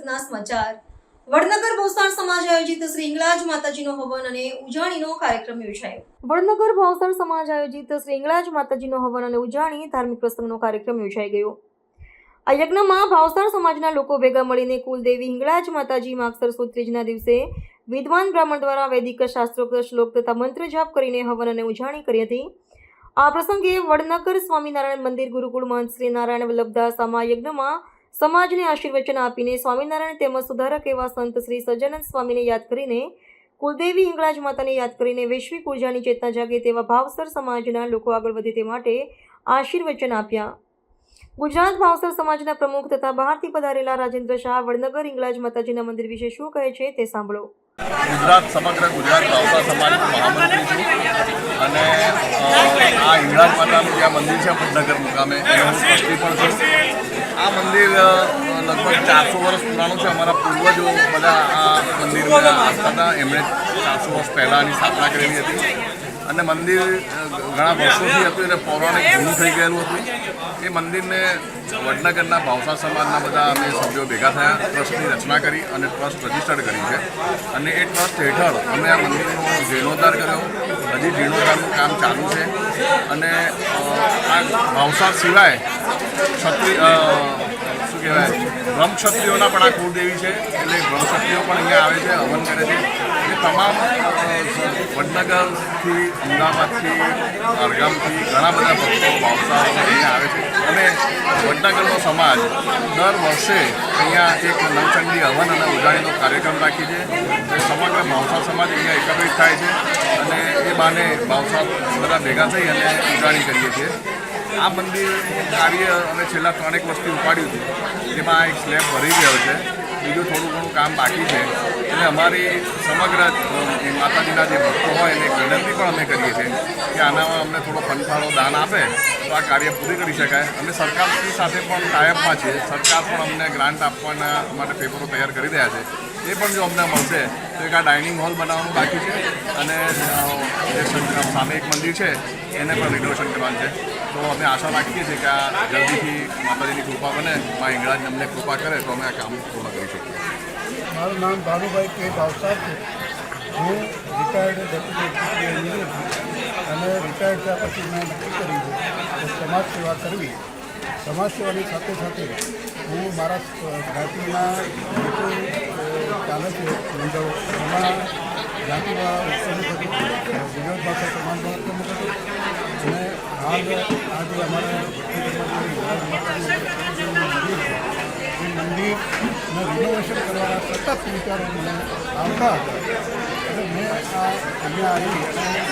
અગત્યના સમાચાર. વડનગર ભવસાણ સમાજ આયોજિત શ્રી હિંગળાજ માતાજીનો હવન અને ઉજાણીનો કાર્યક્રમ યોજાયો. વડનગર ભવસાણ સમાજ આયોજિત શ્રી હિંગળાજ માતાજીનો હવન અને ઉજાણી ધાર્મિક પ્રસંગનો કાર્યક્રમ યોજાઈ ગયો. આ યજ્ઞમાં ભાવસાણ સમાજના લોકો ભેગા મળીને કુલદેવી હિંગળાજ માતાજી માગસર સુદ દિવસે વિદ્વાન બ્રાહ્મણ દ્વારા વૈદિક શાસ્ત્રોક્ત શ્લોક તથા મંત્ર જાપ કરીને હવન અને ઉજાણી કરી હતી. આ પ્રસંગે વડનગર સ્વામિનારાયણ મંદિર ગુરુકુળ મહંત શ્રી નારાયણ વલ્લભદાસ આમાં યજ્ઞમાં સમાજને આશીર્વચન આપીને સ્વામિનારાયણ તેમજ સુધારક એવા સંત શ્રી સજ્જનંદ સ્વામીને યાદ કરીને, કુલદેવી હિંગળાજ માતાને યાદ કરીને વૈશ્વિક ઉર્જાની ચેતના જાગે તેવા ભાવસર સમાજના લોકો આગળ વધે તે માટે આશીર્વચન આપ્યા. ગુજરાત ભાવસર સમાજના પ્રમુખ તથા બહારથી પધારેલા રાજેન્દ્ર શાહ વડનગર હિંગળાજ માતાજીના મંદિર વિશે શું કહે છે તે સાંભળો. ગુજરાત, સમગ્ર ગુજરાત ભાવસર સમાજનો મહામંત્રી છું. અને આ હિંગળાજ માતાનું જે મંદિર છે વડનગર મુકામે એનો હું ટ્રસ્ટી આ મંદિર લગભગ ચારસો વર્ષ પુરાણું છે. અમારા પૂર્વજો બધા આ મંદિરમાં હતા. એમણે ચારસો વર્ષ પહેલાંની સ્થાપના કરેલી હતી. અને મંદિર ઘણા વર્ષોથી હતું. એટલે પૌરાણિક જૂનું થઈ ગયેલું હતું. એ મંદિરને વડનગરના ભાવસા સમાજના બધા અમે સભ્યો ભેગા થયા, ટ્રસ્ટની રચના કરી અને ટ્રસ્ટ રજીસ્ટર્ડ કરી છે. અને એ ટ્રસ્ટ હેઠળ અમે આ મંદિરનો જીર્ણોદ્ધાર કર્યો. હજી જીર્ણોદ્ધારનું કામ ચાલુ છે. અને આ ભાવસા સિવાય ક્ષત્રિય શું કહેવાય, બ્રહ્મક્ષત્રિયોના પણ આ કુળદેવી છે. એટલે બ્રહ્મક્ષત્રિયો પણ અહીંયા આવે છે, હવન કરે છે. એ તમામ વડનગરથી, અમદાવાદથી, અરગામથી ઘણા બધા ભક્તો ભાવસારો અહીંયા આવે છે. અને વડનગરનો સમાજ દર વર્ષે અહીંયા એક નવચંડી હવન અને ઉજાણીનો કાર્યક્રમ રાખી છે. સમગ્ર ભાવસા સમાજ અહીંયા એકત્રિત થાય છે અને એ બહાને ભાવસા બધા ભેગા થઈ અને ઉજાણી કરીએ છીએ. આ મંદિર કાર્ય અમે છેલ્લા ત્રણેક વર્ષથી ઉપાડ્યું હતું તેમાં એક સ્લેબ ભરી ગયો છે. બીજું થોડું ઘણું કામ બાકી છે. એટલે અમારી સમગ્ર માતાજીના જે ભક્તો હોય એને વિનંતી પણ અમે કરીએ છીએ કે આનામાં અમને થોડો ફંડફાળો દાન આપે તો આ કાર્ય પૂરી કરી શકાય. અમે સરકારશ્રી સાથે પણ ટાઈપમાં છીએ. સરકાર પણ અમને ગ્રાન્ટ આપવાના માટે પેપરો તૈયાર કરી રહ્યા છે. એ પણ જો અમને મળશે તો એક આ ડાઇનિંગ હોલ બનાવવાનું બાકી છે અને સામે એક મંદિર છે એને પણ રિનોવેશન કરવાનું છે. તો અમે આશા રાખીએ છીએ કે આ જલ્દીથી માતાજીની કૃપા બને મા ઇંગળાજ અમને કૃપા કરે તો અમે આ કામ પૂર્ણ કરી શકીએ. મારું નામ ભાનુભાઈ કે ભાવસાર છે. હું રિટાયર્ડ ડેપ્યુટી અને રિટાયર્ડ થયા પછી મેં નક્કી કર્યું છે કે સમાજ સેવા કરવી. સમાજ સેવાની સાથે સાથે હું મારા જ્ઞાતિના અ, ચાલે છે, મંડળો એમાં જ્ઞાતિવાળા પ્રમુખ હતું ગુજરાત ભાષા સમાજનો પ્રમુખ હતો અને હાલ આજે અમારા મંદિરનું રિનોવેશન કરવાના સતત વિચારો મને આવતા હતા. અને મેં આ અહીંયા આવી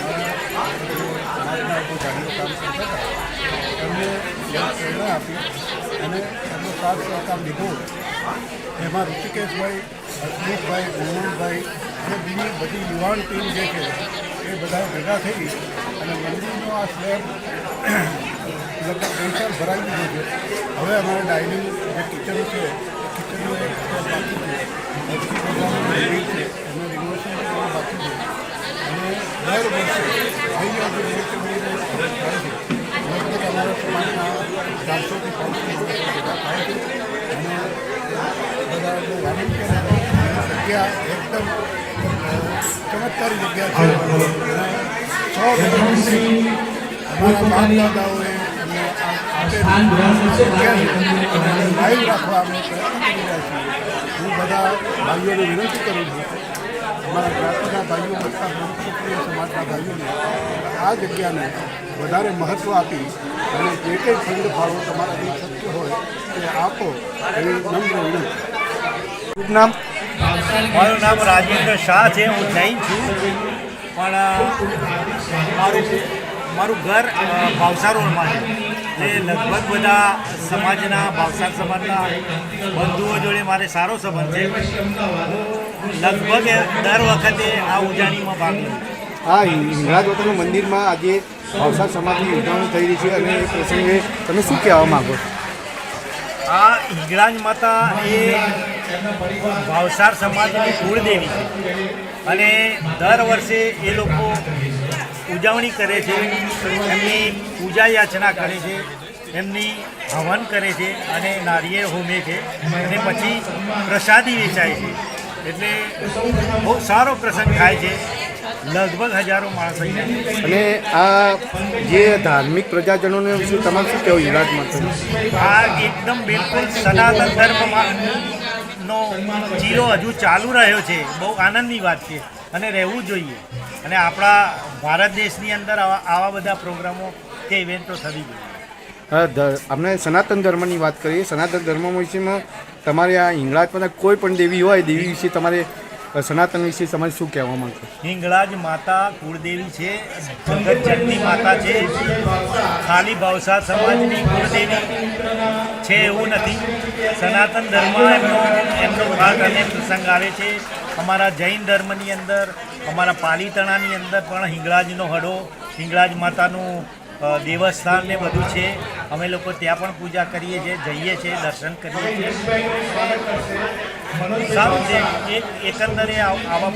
જે સમાજના કામ કરતા એમને પ્રેરણા આપી અને એમનો સાથ સહકાર લીધો. એમાં ઋષિકેશભાઈ હસમુખભાઈ મોહનભાઈ અને બીજી બધી યુવાન ટીમ જે છે, એ બધા ભેગા થઈ અને મંદિરનો આ સ્લેબ લગભગ પૈસા ભરાઈ દીધો છે. હવે અમારે ડાઇનિંગ જે કિચન છે કિચનનું એક બાકી છે. લક્ષ્મી ભગવાનનું છે, એનું રિનોવેશન બાકી છે. અને દર વર્ષે અહીંયા જે નૃત્ય મંદિરો થાય છે લગભગ અમારા સમાજના ચારસોથી પાંચસો લોકો ભેગા થાય છે અને બધા જે વાલંટિયર જગ્યા એકદમ અ, ચમત્કારી જગ્યા છે અને સો અમારા બાપ દાદાઓએ અમને આ આપેલી જગ્યા છે અને લાઈવ રાખવા હું બધા ભાઈઓને વિનંતી કરું છું અમારા જ્ઞાતિના ભાઈઓ બધા ક્ષત્રિય સમાજના ભાઈઓને આ જગ્યાને વધારે મહત્ત્વ આપી અને જે કંઈ ફંડ ફાળો તમારાથી શક્ય હોય તે આપો એવી નમ્ર વિનંતી. નામ? મારું નામ રાજેન્દ્ર શાહ છે હું જૈન છું. પણ મારું મારું ઘર અ, ભાવસાર રોડમાં છે. એ લગભગ બધા સમાજના ભાવસાર સમાજના બંધુઓ જોડે મારે સારો સંબંધ છે. લગભગ દર વખતે આ ઉજાણીમાં ભાગ લઉં. આ હિંગળાજ માતાનું મંદિરમાં આજે ભાવસાર સમાજની ઉજવણી થઈ રહી છે અને એ પ્રસંગે તમે શું કહેવા માંગો છો? આ હિંગળાજ માતા એ ભાવસાર સમાજની કુળદેવી છે. અને દર વર્ષે એ લોકો ઉજવણી કરે છે એમની પૂજા યાચના કરે છે એમની હવન કરે છે અને નારિયેળ હોમે છે. અને પછી પ્રસાદી વેચાય છે. એટલે બહુ સારો પ્રસંગ થાય છે. લગભગ હજારો માણસ અહીંયા અને આ જે ધાર્મિક પ્રજાજનોને શું તમારે શું કહેવું માતાજી આ એકદમ બિલકુલ સનાતન ધર્મમાં નો જીરો હજુ ચાલુ રહ્યો છે. બહુ આનંદની વાત છે. અને રહેવું જોઈએ. અને આપણા ભારત દેશની અંદર આવા આવા બધા પ્રોગ્રામો કે ઇવેન્ટો થવી જોઈએ. આપણે સનાતન ધર્મની વાત કરીએ. સનાતન ધર્મ વિશેમાં તમારે આ હિંગળાજમાં કોઈ પણ દેવી હોય, દેવી વિશે તમારે સનાતન વિશે સમાજ શું કહેવા માંગો હિંગળાજ માતા કુળદેવી છે જગતચંદની માતા છે. ખાલી ભાવસા સમાજની કુળદેવી છે એવું નથી. સનાતન ધર્મ એમનો એમનો ભાગ અને પ્રસંગ આવે છે. અમારા જૈન ધર્મની અંદર, અમારા પાલીતણાની અંદર પણ હિંગળાજનો હડો હિંગળાજ માતાનું દેવસ્થાન ને બધું છે. અમે લોકો ત્યાં પણ પૂજા કરીએ છીએ જઈએ છીએ દર્શન કરીએ છીએ. સારું છે એક એકંદરે આવ- આવા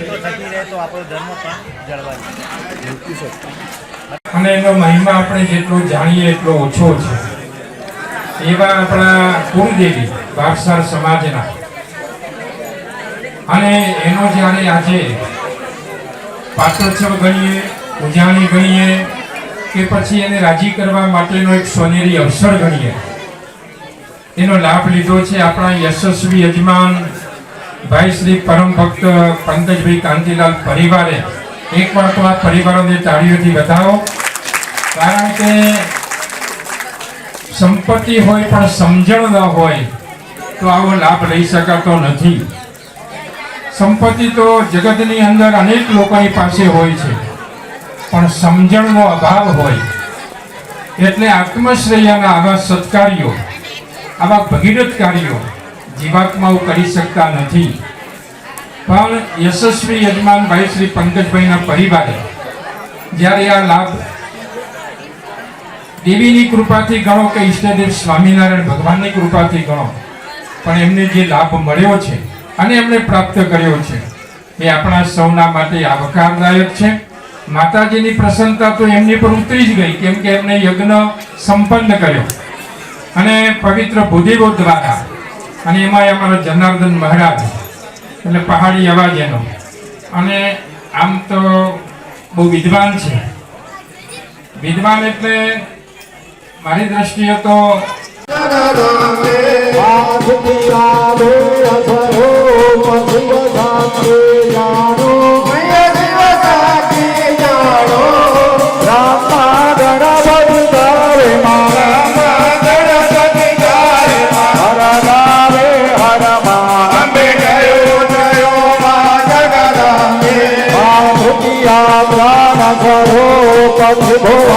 તો થતી રહે તો આપણો ધર્મ પણ જળવાય. અને એનો મહિમા આપણે જેટલો જાણીએ એટલો ઓછો છે. એવા આપણા કુળદેવી બારસાર સમાજના. અને એનો જ્યારે આજે પાત્રોત્સવ ગણીએ ઉજાણી ગણીએ કે પછી એને રાજી કરવા માટેનો એક સોનેરી અવસર ગણીએ. એનો લાભ લીધો છે આપણા યશસ્વી યજમાન ભાઈ શ્રી પરમ ભક્ત પંકજભાઈ કાંતિલાલ પરિવારે. એકવાર તો આ પરિવારોને તાળીઓથી વધાવો. કારણ કે સંપત્તિ હોય પણ સમજણ ન હોય તો આવો લાભ લઈ શકાતો નથી. સંપત્તિ તો જગતની અંદર અનેક લોકોની પાસે હોય છે. પણ સમજણનો અભાવ હોય. એટલે આત્મશ્રેયાના આવા સત્કાર્યો, આવા ભગીરથ કાર્યો જીવાત્માઓ કરી શકતા નથી. પણ યશસ્વી યજમાનભાઈ શ્રી પંકજભાઈના પરિવારે જ્યારે આ લાભ દેવીની કૃપાથી ગણો કે ઈષ્ટદેવ સ્વામિનારાયણ ભગવાનની કૃપાથી ગણો, પણ એમને જે લાભ મળ્યો છે અને એમણે પ્રાપ્ત કર્યો છે, એ આપણા સૌના માટે આવકારદાયક છે. માતાજીની પ્રસન્નતા તો એમની પર ઉતરી જ ગઈ, કેમ કે એમને યજ્ઞ સંપન્ન કર્યો. અને પવિત્ર ભૂદેવો દ્વારા, અને એમાં અમારા જનાર્દન મહારાજ, એટલે પહાડી અવાજ એનો અને આમ તો બહુ વિદ્વાન છે. વિદ્વાન એટલે મારી દ્રષ્ટિએ તો Vamos